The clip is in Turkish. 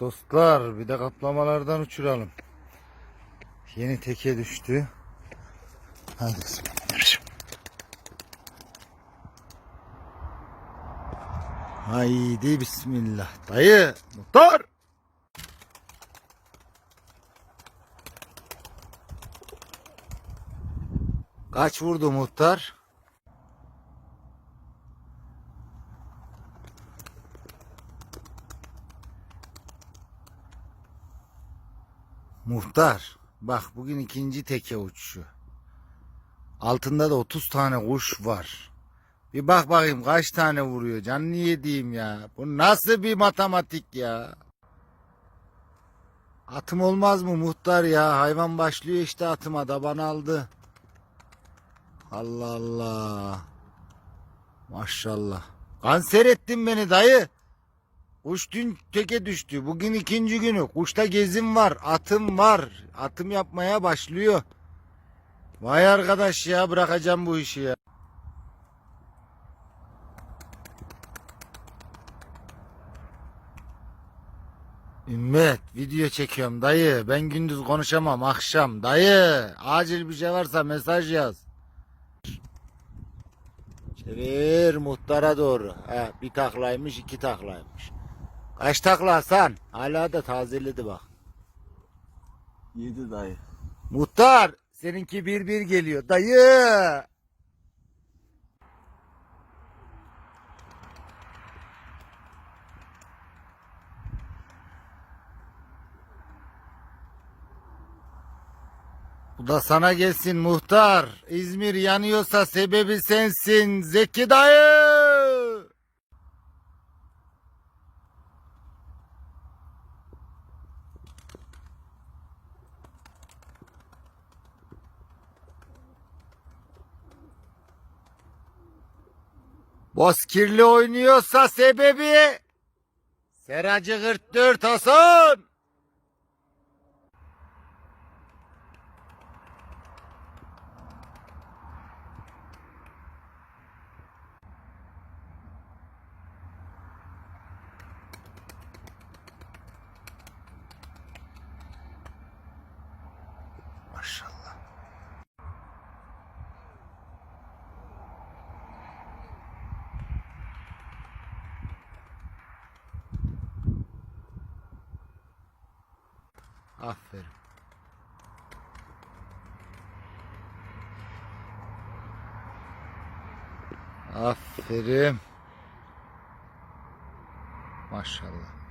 Dostlar bir de kaplamalardan uçuralım. Yeni teke düştü. Hadi. Haydi bismillah. Dayı, muhtar. Kaç vurdu muhtar? Muhtar, bak bugün ikinci teke uçuşu. Altında da 30 tane kuş var. Bir bak bakayım kaç tane vuruyor. Canını yediğim ya. Bu nasıl bir matematik ya? Atım olmaz mı muhtar ya? Hayvan başlıyor işte atıma da bana aldı. Allah Allah. Maşallah. Kanser ettin beni dayı. Kuş dün teke düştü. Bugün ikinci günü. Kuşta gezim var. Atım var. Atım yapmaya başlıyor. Vay arkadaş ya bırakacağım bu işi ya. Ümmet video çekiyorum dayı. Ben gündüz konuşamam akşam. Dayı acil bir şey varsa mesaj yaz. Çevir muhtara doğru. He, bir taklaymış iki taklaymış. Kaç takla Hasan? Hala da tazeledi bak. Yedi dayı. Muhtar seninki bir bir geliyor. Dayı. Bu da sana gelsin muhtar. İzmir yanıyorsa sebebi sensin Zeki dayı. Bozkirli oynuyorsa sebebi Seracı 44 Hasan. Aferin. Aferin. Maşallah.